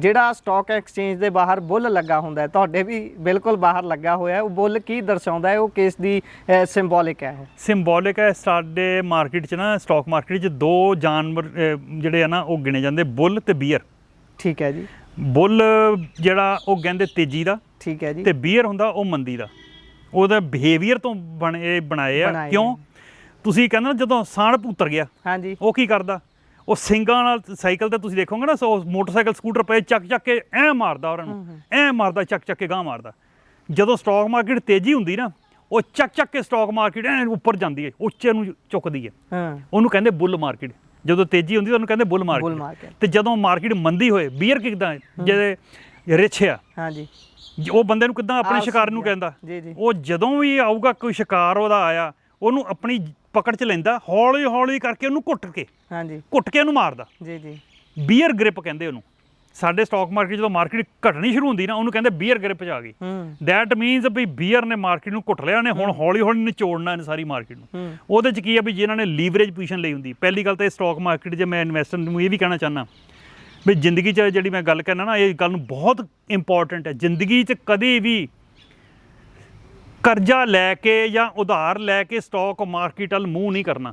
ਜਿਹੜਾ stock exchange ਦੇ ਬਾਹਰ ਬੁੱਲ ਲੱਗਾ ਹੁੰਦਾ ਹੈ ਤੁਹਾਡੇ ਵੀ ਬਿਲਕੁਲ ਬਾਹਰ ਲੱਗਾ ਹੋਇਆ ਹੈ। ਉਹ ਬੁੱਲ ਕੀ ਦਰਸਾਉਂਦਾ ਹੈ? ਉਹ ਕਿਸ ਦੀ ਸਿੰਬੋਲਿਕ ਹੈ ਸਿੰਬੋਲਿਕ ਹੈ ਸਾਡੇ ਮਾਰਕੀਟ 'ਚ ਨਾ ਸਟਾਕ ਮਾਰਕੀਟ 'ਚ ਦੋ ਜਾਨਵਰ ਜਿਹੜੇ ਆ ਨਾ ਉਹ ਗਿਣੇ ਜਾਂਦੇ ਬੁੱਲ ਤੇ ਬੀਅਰ ਠੀਕ ਹੈ ਜੀ। ਬੁੱਲ ਜਿਹੜਾ ਉਹ ਕਹਿੰਦੇ ਤੇਜ਼ੀ ਦਾ ਠੀਕ ਹੈ ਜੀ। ਤੇ ਬੀਅਰ ਹੁੰਦਾ ਉਹ ਮੰਦੀ ਦਾ। ਉਹਦਾ ਬਿਹੇਵੀਅਰ ਤੋਂ ਬਣੇ ਬਣਾਏ ਆ। ਕਿਉਂ? ਤੁਸੀਂ ਕਹਿੰਦੇ ਨਾ ਜਦੋਂ ਸਾਣ ਉਤਰ ਗਿਆ ਹਾਂਜੀ। ਉਹ ਕੀ ਕਰਦਾ? ਉਹ ਸਿੰਗਾਂ ਨਾਲ ਸਾਈਕਲ ਤੇ ਤੁਸੀਂ ਦੇਖੋਗੇ ਨਾ ਸੋ ਮੋਟਰਸਾਈਕਲ ਸਕੂਟਰ ਪਏ ਚੱਕ ਚੱਕ ਕੇ ਐ ਮਾਰਦਾ ਉਹਨਾਂ ਨੂੰ ਐ ਮਾਰਦਾ ਚੱਕ ਚੱਕ ਕੇ ਗਾਂ ਮਾਰਦਾ। ਜਦੋਂ ਸਟਾਕ ਮਾਰਕੀਟ ਤੇਜ਼ੀ ਹੁੰਦੀ ਨਾ ਉਹ ਚੱਕ ਚੱਕ ਕੇ ਸਟਾਕ ਮਾਰਕੀਟ ਐ ਉੱਪਰ ਜਾਂਦੀ ਹੈ ਉੱਚੇ ਨੂੰ ਚੁੱਕਦੀ ਹੈ। ਹਾਂ। ਉਹਨੂੰ ਕਹਿੰਦੇ ਬੁੱਲ ਮਾਰਕੀਟ ਜਦੋਂ ਤੇਜ਼ੀ ਹੁੰਦੀ ਤਾਂ ਉਹਨੂੰ ਕਹਿੰਦੇ ਬੁੱਲ ਮਾਰਕੀਟ। ਤੇ ਜਦੋਂ ਮਾਰਕੀਟ ਮੰਦੀ ਹੋਏ ਬੀਅਰ ਕਿਦਾਂ ਜਿਹੜੇ ਰਿਛ ਆ। ਹਾਂਜੀ। ਉਹ ਬੰਦੇ ਨੂੰ ਕਿਦਾਂ ਆਪਣੇ ਸ਼ਿਕਾਰ ਨੂੰ। ਕਹਿੰਦਾ? ਉਹ ਜਦੋਂ ਵੀ ਆਊਗਾ ਕੋਈ ਸ਼ਿਕਾਰ ਉਹਦਾ ਆਇਆ ਉਹਨੂੰ ਆਪਣੀ ਪਕੜ 'ਚ ਲੈਂਦਾ ਹੌਲੀ ਹੌਲੀ ਕਰਕੇ ਉਹਨੂੰ ਘੁੱਟ ਕੇ। ਹਾਂਜੀ। ਘੁੱਟ ਕੇ ਉਹਨੂੰ ਮਾਰਦਾ। ਜੀ ਜੀ। ਬੀਅਰ ਗ੍ਰਿਪ ਕਹਿੰਦੇ ਉਹਨੂੰ। ਸਾਡੇ ਸਟਾਕ ਮਾਰਕੀਟ ਜਦੋਂ ਮਾਰਕੀਟ ਘਟਣੀ ਸ਼ੁਰੂ ਹੁੰਦੀ ਨਾ ਉਹਨੂੰ ਕਹਿੰਦੇ ਬੀਅਰ ਗ੍ਰਿਪ 'ਚ ਆ ਗਈ। ਹੂੰ। ਦੈਟ ਮੀਨਸ ਵੀ ਬੀਅਰ ਨੇ ਮਾਰਕੀਟ ਨੂੰ ਘੁੱਟ ਲਿਆ ਨੇ ਹੁਣ ਹੌਲੀ ਹੌਲੀ ਨਿਚੋੜਨਾ ਇਹਨੇ ਸਾਰੀ ਮਾਰਕੀਟ ਨੂੰ। ਉਹਦੇ 'ਚ ਕੀ ਆ ਵੀ ਜਿਨ੍ਹਾਂ ਨੇ ਲੀਵਰੇਜ ਪੋਜੀਸ਼ਨ ਲਈ ਹੁੰਦੀ ਪਹਿਲੀ ਗੱਲ ਤਾਂ ਇਹ ਸਟਾਕ ਮਾਰਕੀਟ 'ਚ ਮੈਂ ਇਨਵੈਸਟਰ ਨੂੰ ਇਹ ਵੀ ਕਹਿਣਾ ਚਾਹੁੰਦਾ ਵੀ ਜ਼ਿੰਦਗੀ 'ਚ ਜਿਹੜੀ ਮੈਂ ਗੱਲ ਕਰਨਾ ਨਾ ਇਹ ਗੱਲ ਨੂੰ ਬਹੁਤ ਇੰਪੋਰਟੈਂਟ ਹੈ। ਜ਼ਿੰਦਗੀ 'ਚ ਕਦੇ ਵੀ ਕਰਜ਼ਾ ਲੈ ਕੇ ਜਾਂ ਉਧਾਰ ਲੈ ਕੇ ਸਟਾਕ ਮਾਰਕੀਟ ਵੱਲ ਮੂੰਹ ਨਹੀਂ ਕਰਨਾ।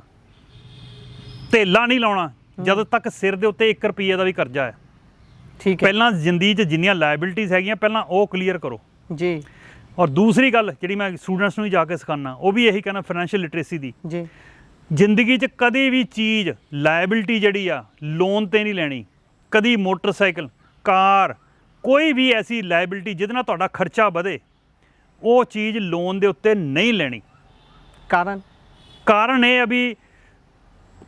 ਧੇਲਾ ਨਹੀਂ ਲਾਉਣਾ ਜਦੋਂ ਤੱਕ ਸਿਰ ਦੇ ਉੱਤੇ 1 ਰੁਪਈਏ ਦਾ ਵੀ ਕਰਜ਼ਾ ਹੈ। ਠੀਕ ਹੈ। ਪਹਿਲਾਂ ਜ਼ਿੰਦਗੀ 'ਚ ਜਿੰਨੀਆਂ ਲਾਇਬਿਲਿਟੀਜ਼ ਹੈਗੀਆਂ ਪਹਿਲਾਂ ਉਹ ਕਲੀਅਰ ਕਰੋ। ਜੀ। ਔਰ ਦੂਸਰੀ ਗੱਲ ਜਿਹੜੀ ਮੈਂ ਸਟੂਡੈਂਟਸ ਨੂੰ ਵੀ ਜਾ ਕੇ ਸਿਖਾਉਣਾ ਉਹ ਵੀ ਇਹੀ ਕਹਿਣਾ ਫਾਈਨੈਂਸ਼ੀਅਲ ਲਿਟਰੇਸੀ ਦੀ। ਜੀ। ਜ਼ਿੰਦਗੀ 'ਚ ਕਦੇ ਵੀ ਚੀਜ਼ ਲਾਇਬਿਲਿਟੀ ਜਿਹੜੀ ਆ ਲੋਨ ਤੇ ਨਹੀਂ ਲੈਣੀ। ਕਦੀ ਮੋਟਰਸਾਈਕਲ ਕਾਰ ਕੋਈ ਵੀ ਐਸੀ ਲਾਇਬਿਲਿਟੀ ਜਿਹਦੇ ਨਾਲ ਤੁਹਾਡਾ ਖਰਚਾ ਵਧੇ ਉਹ ਚੀਜ਼ ਲੋਨ ਦੇ ਉੱਤੇ ਨਹੀਂ ਲੈਣੀ। ਕਾਰਨ? ਕਾਰਨ ਇਹ ਆ ਵੀ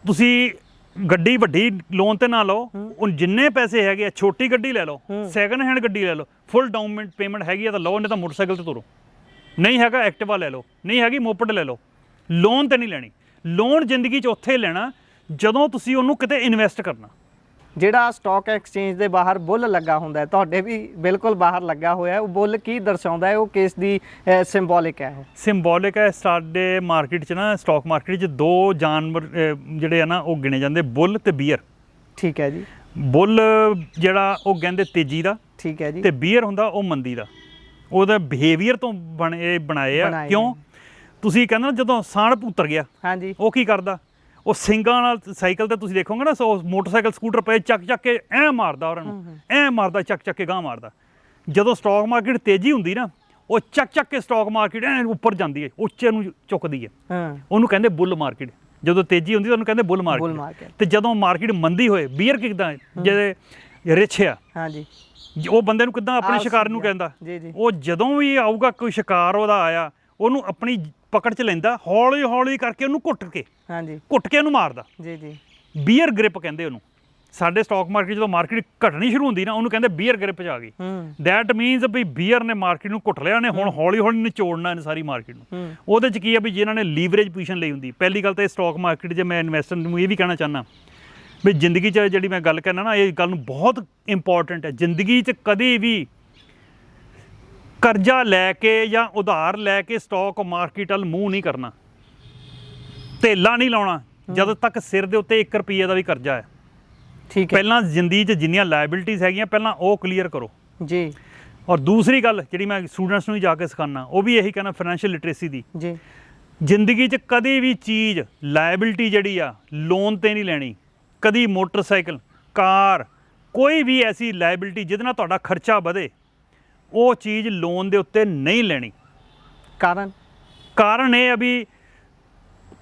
ਤੁਸੀਂ ਗੱਡੀ ਵੱਡੀ ਲੋਨ ਤੇ ਨਾ ਲਓ ਉਹ ਜਿੰਨੇ ਪੈਸੇ ਹੈਗੇ ਆ ਛੋਟੀ ਗੱਡੀ ਲੈ ਲਓ ਸੈਕੰਡ ਹੈਂਡ ਗੱਡੀ ਲੈ ਲਓ ਫੁੱਲ ਡਾਊਨ ਪੇਮੈਂਟ ਹੈਗੀ ਆ ਤਾਂ ਲਓ ਨਹੀਂ ਤਾਂ ਮੋਟਰਸਾਈਕਲ ਤੇ ਤੁਰੋ। ਨਹੀਂ ਹੈਗਾ ਐਕਟਿਵਾ ਲੈ ਲਓ ਨਹੀਂ ਹੈਗੀ ਮੋਪਡ ਲੈ ਲਓ ਲੋਨ ਤੇ ਨਹੀਂ ਲੈਣੀ। ਲੋਨ ਜ਼ਿੰਦਗੀ 'ਚ ਉੱਥੇ ਲੈਣਾ ਜਦੋਂ ਤੁਸੀਂ ਉਹਨੂੰ ਕਿਤੇ ਇਨਵੈਸਟ ਕਰਨਾ। ਜਿਹੜਾ ਸਟਾਕ ਐਕਸਚੇਂਜ ਦੇ ਬਾਹਰ ਬੁੱਲ ਲੱਗਾ ਹੁੰਦਾ ਤੁਹਾਡੇ ਵੀ ਬਿਲਕੁਲ ਬਾਹਰ ਲੱਗਾ ਹੋਇਆ ਹੈ। ਉਹ ਬੁੱਲ ਕੀ ਦਰਸਾਉਂਦਾ ਹੈ? ਉਹ ਕਿਸ ਦੀ ਸਿੰਬੋਲਿਕ ਹੈ ਸਿੰਬੋਲਿਕ ਹੈ ਸਾਡੇ ਮਾਰਕੀਟ 'ਚ ਨਾ ਸਟਾਕ ਮਾਰਕੀਟ 'ਚ ਦੋ ਜਾਨਵਰ ਜਿਹੜੇ ਆ ਨਾ ਉਹ ਗਿਣੇ ਜਾਂਦੇ ਬੁੱਲ ਤੇ ਬੀਅਰ ਠੀਕ ਹੈ ਜੀ। ਬੁੱਲ ਜਿਹੜਾ ਉਹ ਕਹਿੰਦੇ ਤੇਜ਼ੀ ਦਾ ਠੀਕ ਹੈ ਜੀ। ਤੇ ਬੀਅਰ ਹੁੰਦਾ ਉਹ ਮੰਦੀ ਦਾ। ਉਹਦਾ ਬਿਹੇਵੀਅਰ ਤੋਂ ਬਣੇ ਬਣਾਏ ਆ। ਕਿਉਂ? ਤੁਸੀਂ ਕਹਿੰਦੇ ਨਾ ਜਦੋਂ ਸਾਣ ਉਤਰ ਗਿਆ ਹਾਂਜੀ। ਉਹ ਕੀ ਕਰਦਾ? ਉਹ ਸਿੰਗਾਂ ਨਾਲ ਸਾਈਕਲ ਤੇ ਤੁਸੀਂ ਦੇਖੋਗੇ ਨਾ ਸੋ ਮੋਟਰਸਾਈਕਲ ਸਕੂਟਰ ਪਏ ਚੱਕ ਚੱਕ ਕੇ ਐ ਮਾਰਦਾ ਉਹਨਾਂ ਨੂੰ ਐ ਮਾਰਦਾ ਚੱਕ ਚੱਕ ਕੇ ਗਾਂ ਮਾਰਦਾ। ਜਦੋਂ ਸਟਾਕ ਮਾਰਕੀਟ ਤੇਜ਼ੀ ਹੁੰਦੀ ਨਾ ਉਹ ਚੱਕ ਚੱਕ ਕੇ ਸਟਾਕ ਮਾਰਕੀਟ ਐ ਉੱਪਰ ਜਾਂਦੀ ਹੈ ਉੱਚੇ ਨੂੰ ਚੁੱਕਦੀ ਹੈ। ਹਾਂ। ਉਹਨੂੰ ਕਹਿੰਦੇ ਬੁੱਲ ਮਾਰਕੀਟ ਜਦੋਂ ਤੇਜ਼ੀ ਹੁੰਦੀ ਤਾਂ ਉਹਨੂੰ ਕਹਿੰਦੇ ਬੁੱਲ ਮਾਰਕੀਟ। ਤੇ ਜਦੋਂ ਮਾਰਕੀਟ ਮੰਦੀ ਹੋਏ ਬੀਅਰ ਕਿਦਾਂ ਜਿਹੜੇ ਰਿਛ ਆ ਹਾਂਜੀ। ਉਹ ਬੰਦੇ ਨੂੰ ਕਿਦਾਂ ਆਪਣੇ ਸ਼ਿਕਾਰ ਨੂੰ। ਕਹਿੰਦਾ? ਉਹ ਜਦੋਂ ਵੀ ਆਊਗਾ ਕੋਈ ਸ਼ਿਕਾਰ ਉਹਦਾ ਆਇਆ ਉਹਨੂੰ ਆਪਣੀ ਪਕੜ 'ਚ ਲੈਂਦਾ ਹੌਲੀ ਹੌਲੀ ਕਰਕੇ ਉਹਨੂੰ ਘੁੱਟ ਕੇ। ਹਾਂਜੀ। ਘੁੱਟ ਕੇ ਉਹਨੂੰ ਮਾਰਦਾ। ਜੀ ਜੀ। ਬੀਅਰ ਗ੍ਰਿਪ ਕਹਿੰਦੇ ਉਹਨੂੰ। ਸਾਡੇ ਸਟਾਕ ਮਾਰਕੀਟ ਜਦੋਂ ਮਾਰਕੀਟ ਘਟਣੀ ਸ਼ੁਰੂ ਹੁੰਦੀ ਨਾ ਉਹਨੂੰ ਕਹਿੰਦੇ ਬੀਅਰ ਗ੍ਰਿਪ 'ਚ ਆ ਗਈ। ਦੈਟ ਮੀਨਸ ਵੀ ਬੀਅਰ ਨੇ ਮਾਰਕੀਟ ਨੂੰ ਘੁੱਟ ਲਿਆ ਨੇ ਹੁਣ ਹੌਲੀ ਹੌਲੀ ਨਿਚੋੜਨਾ ਇਹਨੇ ਸਾਰੀ ਮਾਰਕੀਟ ਨੂੰ। ਉਹਦੇ 'ਚ ਕੀ ਆ ਵੀ ਜਿਨ੍ਹਾਂ ਨੇ ਲੀਵਰੇਜ ਪੋਜੀਸ਼ਨ ਲਈ ਹੁੰਦੀ ਪਹਿਲੀ ਗੱਲ ਤਾਂ ਇਹ ਸਟਾਕ ਮਾਰਕੀਟ 'ਚ ਮੈਂ ਇਨਵੈਸਟਰ ਨੂੰ ਇਹ ਵੀ ਕਹਿਣਾ ਚਾਹੁੰਦਾ ਵੀ ਜ਼ਿੰਦਗੀ 'ਚ ਜਿਹੜੀ ਮੈਂ ਗੱਲ ਕਰਨਾ ਨਾ ਇਹ ਗੱਲ ਨੂੰ ਬਹੁਤ ਇੰਪੋਰਟੈਂਟ ਹੈ। ਜ਼ਿੰਦਗੀ 'ਚ ਕਦੇ ਵੀ ਕਰਜ਼ਾ ਲੈ ਕੇ ਜਾਂ ਉਧਾਰ ਲੈ ਕੇ ਸਟਾਕ ਮਾਰਕੀਟ ਵੱਲ ਮੂੰਹ ਨਹੀਂ ਕਰਨਾ। ਧੇਲਾ ਨਹੀਂ ਲਾਉਣਾ ਜਦੋਂ ਤੱਕ ਸਿਰ ਦੇ ਉੱਤੇ 1 ਰੁਪਈਏ ਦਾ ਵੀ ਕਰਜ਼ਾ ਹੈ। ਠੀਕ ਹੈ। ਪਹਿਲਾਂ ਜ਼ਿੰਦਗੀ 'ਚ ਜਿੰਨੀਆਂ ਲਾਇਬਿਲਿਟੀਜ਼ ਹੈਗੀਆਂ ਪਹਿਲਾਂ ਉਹ ਕਲੀਅਰ ਕਰੋ। ਜੀ। ਔਰ ਦੂਸਰੀ ਗੱਲ ਜਿਹੜੀ ਮੈਂ ਸਟੂਡੈਂਟਸ ਨੂੰ ਜਾ ਕੇ ਸਿਖਾਉਣਾ ਉਹ ਵੀ ਇਹੀ ਕਹਿਣਾ ਫਾਈਨੈਂਸ਼ੀਅਲ ਲਿਟਰੇਸੀ ਦੀ। ਜੀ। ਜ਼ਿੰਦਗੀ 'ਚ ਕਦੇ ਵੀ ਚੀਜ਼ ਲਾਇਬਿਲਿਟੀ ਜਿਹੜੀ ਆ ਲੋਨ ਤੇ ਨਹੀਂ ਲੈਣੀ। ਕਦੀ ਮੋਟਰਸਾਈਕਲ ਕਾਰ ਕੋਈ ਵੀ ਐਸੀ ਲਾਇਬਿਲਿਟੀ ਜਿਹਦੇ ਨਾਲ ਤੁਹਾਡਾ ਖਰਚਾ ਵਧੇ। ਉਹ ਚੀਜ਼ ਲੋਨ ਦੇ ਉੱਤੇ ਨਹੀਂ ਲੈਣੀ। ਕਾਰਨ? ਕਾਰਨ ਇਹ ਆ ਵੀ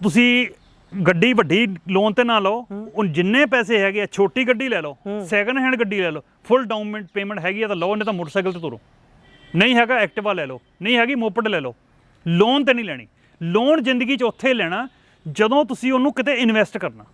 ਤੁਸੀਂ ਗੱਡੀ ਵੱਡੀ ਲੋਨ ਤੇ ਨਾ ਲਓ ਉਹ ਜਿੰਨੇ ਪੈਸੇ ਹੈਗੇ ਆ ਛੋਟੀ ਗੱਡੀ ਲੈ ਲਓ ਸੈਕੰਡ ਹੈਂਡ ਗੱਡੀ ਲੈ ਲਓ ਫੁੱਲ ਡਾਊਨ ਪੇਮੈਂਟ ਹੈਗੀ ਆ ਤਾਂ ਲਓ ਨਹੀਂ ਤਾਂ ਮੋਟਰਸਾਈਕਲ ਤੇ ਤੁਰੋ। ਨਹੀਂ ਹੈਗਾ ਐਕਟਿਵਾ ਲੈ ਲਓ ਨਹੀਂ ਹੈਗੀ ਮੋਪਡ ਲੈ ਲਓ। ਲੋਨ ਤੇ ਨਹੀਂ ਲੈਣੀ। ਲੋਨ ਜ਼ਿੰਦਗੀ 'ਚ ਉੱਥੇ ਲੈਣਾ ਜਦੋਂ ਤੁਸੀਂ ਉਹਨੂੰ ਕਿਤੇ ਇਨਵੈਸਟ ਕਰਨਾ।